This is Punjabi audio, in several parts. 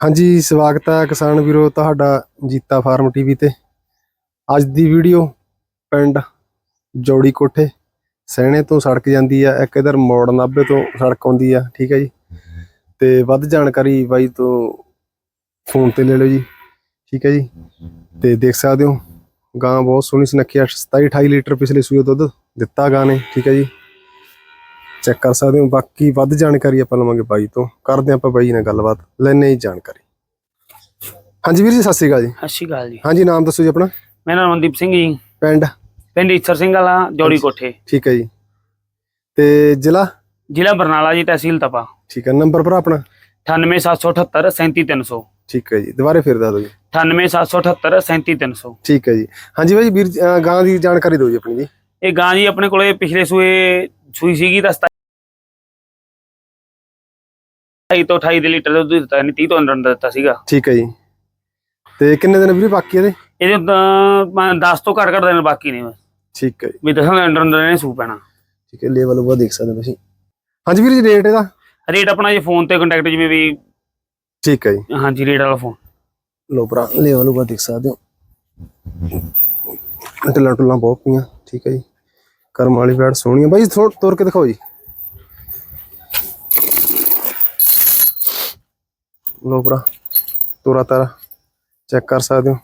ਹਾਂਜੀ, ਸਵਾਗਤ ਹੈ ਕਿਸਾਨ ਵੀਰੋ ਤੁਹਾਡਾ ਜੀਤਾ ਫਾਰਮ ਟੀਵੀ ਤੇ। ਅੱਜ ਦੀ ਵੀਡੀਓ ਪਿੰਡ ਜੋੜੀ ਕੋਠੇ, ਸਹਿਣੇ ਤੋਂ ਸੜਕ ਜਾਂਦੀ ਆ, ਇੱਕ ਇਧਰ ਮੋੜ ਨਾਭੇ ਤੋਂ ਸੜਕ ਆਉਂਦੀ ਆ, ਠੀਕ ਹੈ ਜੀ। ਤੇ ਵੱਧ ਜਾਣਕਾਰੀ ਬਾਈ ਤੋਂ ਫੋਨ ਤੇ ਲੈ ਲਓ ਜੀ, ਠੀਕ ਹੈ ਜੀ। ਤੇ ਦੇਖ ਸਕਦੇ ਹੋ, ਗਾਂ ਬਹੁਤ ਸੋਹਣੀ ਸੁਨੱਖੀ ਆ 27 28 ਲੀਟਰ ਪਿਛਲੇ ਸੂਏ ਦੁੱਧ ਦਿੱਤਾ ਗਾਂ ਨੇ, ਠੀਕ ਹੈ ਜੀ। ਚੈੱਕ ਕਰ ਸਕਦੇ ਹੋ। ਬਾਕੀ ਵੱਧ ਜਾਣਕਾਰੀ ਆਪਾਂ ਲਵਾਂਗੇ ਬਾਈ ਤੋਂ। ਕਰਦੇ ਆਪਾਂ ਬਾਈ ਨਾਲ ਗੱਲਬਾਤ। ਲੈਣੇ ਹੀ ਜਾਣਕਾਰੀ। ਹਾਂਜੀ ਵੀਰ ਜੀ ਸਤਿ ਸ਼੍ਰੀ ਅਕਾਲ ਜੀ। ਸਤਿ ਸ਼੍ਰੀ ਅਕਾਲ ਜੀ। ਹਾਂਜੀ ਨਾਮ ਦੱਸੋ ਜੀ ਆਪਣਾ। ਮੇਰਾ ਨਾਮ ਮਨਦੀਪ ਸਿੰਘ ਜੀ। ਪਿੰਡ? ਪਿੰਡ ਈਸਰ ਸਿੰਘ ਵਾਲਾ ਜੋੜੀ ਕੋਠੇ। ਠੀਕ ਹੈ ਜੀ। ਤੇ ਜ਼ਿਲ੍ਹਾ? ਜ਼ਿਲ੍ਹਾ ਬਰਨਾਲਾ ਜੀ ਤਹਿਸੀਲ ਤਪਾ। ਠੀਕ ਹੈ। ਨੰਬਰ ਭਰਾ ਆਪਣਾ? 98778 37300 ਠੀਕ ਹੈ ਜੀ। ਦੁਬਾਰੇ ਫਿਰ ਦੱਸ ਦਿਓ ਜੀ। 98778 37300 ਠੀਕ ਹੈ ਜੀ। ਹਾਂਜੀ ਬਾਈ ਵੀਰ ਗਾਂ ਦੀ ਜਾਣਕਾਰੀ ਦਿਓ ਜੀ ਆਪਣੀ ਜੀ। ਇਹ ਗਾਂ ਜੀ ਆਪਣੇ ਕੋਲੇ ਪਿਛਲੇ ਸੂਏ ਸੂਈ ਸੀਗੀ ਤਾਂ 27 ਤੋਂ 28 ਦੇ ਲੀਟਰ ਦੁੱਧ ਦਿੱਤਾ ਨਹੀਂ 30 ਤੋਂ ਅੰਦਰ ਅੰਦਰ ਦਿੱਤਾ ਸੀਗਾ। ਠੀਕ ਹੈ ਜੀ। ਤੇ ਕਿੰਨੇ ਦਿਨ ਵੀਰੇ ਬਾਕੀ ਇਹਦੇ? ਇਹਦੇ ਤਾਂ ਮੈਂ 10 ਤੋਂ ਘੱਟ ਘੱਟ ਦਿਨ ਬਾਕੀ ਨੇ ਬਸ। ਠੀਕ ਹੈ ਜੀ। ਵੀ ਦਸਾਂ ਦੇ ਅੰਦਰ ਅੰਦਰ ਇਹਨੇ ਸੂ ਪੈਣਾ। ਠੀਕ ਹੈ ਲੈਵਲ ਉਹ ਦੇਖ ਸਕਦੇ ਹੋ ਤੁਸੀਂ। ਹਾਂਜੀ ਵੀਰ ਜੀ ਰੇਟ ਇਹਦਾ? ਰੇਟ ਆਪਣਾ ਜੀ ਫੋਨ ਤੇ ਕੰਟੈਕਟ ਜਿਵੇਂ ਵੀ ਠੀਕ ਹੈ ਜੀ। ਹਾਂਜੀ ਰੇਟ ਵਾਲਾ ਫੋਨ ਲੋ ਭਰਾ ਲੈਵਲ ਉਹ ਦੇਖ ਸਕਦੇ ਹੋ। ਟੱਲਾਂ ਟੁੱਲਾਂ ਬਹੁਤ ਪਈਆਂ ਠੀਕ ਹੈ ਜੀ। ਕਰਮ ਵਾਲੀ ਬੈਡ ਸੋਹਣੀ ਆ। ਬਾਈ ਥੋੜ ਤੁਰ ਕੇ ਦਿਖਾਓ ਜੀ। ਲੋ ਭਰਾ, ਤੋਰਾ ਤਾਰਾ ਚੈੱਕ ਕਰ ਸਕਦੇ ਹੋ।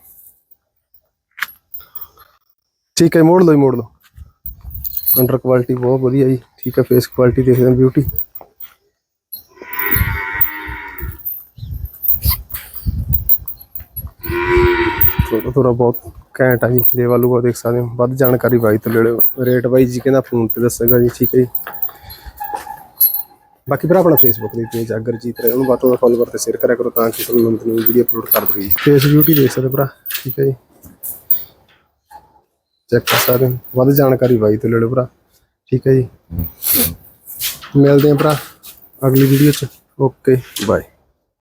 ਠੀਕ ਹੈ ਮੋੜ ਲਓ ਜੀ, ਮੋੜ ਲਓ। ਅੰਡਰ ਕੁਆਲਿਟੀ ਬਹੁਤ ਵਧੀਆ ਜੀ, ਠੀਕ ਹੈ ਫੇਸ ਕੁਆਲਿਟੀ ਦੇਖਦੇ ਹਾਂ ਬਿਊਟੀ ਥੋੜਾ ਥੋੜਾ ਬਹੁਤ ਘੈਂਟ ਆ ਜੀ ਦੇਵਾ ਲੂਗਾ ਦੇਖ ਸਕਦੇ ਹੋ। ਵੱਧ ਜਾਣਕਾਰੀ ਬਾਈ ਤੋਂ ਲੈ ਲਿਓ। ਰੇਟ ਬਾਈ ਜੀ ਕਹਿੰਦਾ ਫੋਨ ਤੇ ਦੱਸੇਗਾ ਜੀ, ਠੀਕ ਹੈ ਜੀ। ਬਾਕੀ ਭਰਾ ਆਪਣਾ ਫੇਸਬੁੱਕ ਦੇ ਪੇਜ ਅਗਰਜੀਤ ਰਹੇ, ਉਹਨੂੰ ਬਾਤੋਂ ਦਾ ਫੋਲੋ 'ਤੇ ਸ਼ੇਅਰ ਕਰਿਆ ਕਰੋ ਤਾਂ ਕਿ ਤੁਹਾਨੂੰ ਨਵੀਂ ਨਵੀਂ ਵੀਡੀਓ ਅਪਲੋਡ ਕਰ ਦਈਏ। ਫੇਸ ਬਿਊਟੀ ਦੇਖ ਸਕਦੇ ਭਰਾ, ਠੀਕ ਹੈ ਜੀ? ਚੈੱਕ ਕਰ ਸਕਦੇ ਹੋ, ਵੱਧ ਜਾਣਕਾਰੀ ਬਾਈ ਤੋਂ ਲੈ ਲਓ ਭਰਾ, ਠੀਕ ਹੈ ਜੀ? ਮਿਲਦੇ ਹਾਂ ਭਰਾ, ਅਗਲੀ ਵੀਡੀਓ ਚ ਓਕੇ ਬਾਏ